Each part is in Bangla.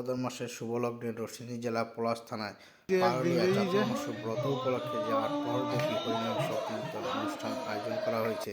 ভাদ্র মাসের শুভলগ্নে রশিনী জেলা পলাশ থানায় ব্রত উপলক্ষে হরিনাম সংকীর্তন অনুষ্ঠান আয়োজন করা হয়েছে।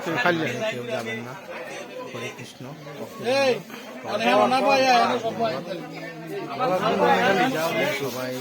এখানে তো খালি আছে, কেউ যাবেন না। হরে কৃষ্ণ। সবাই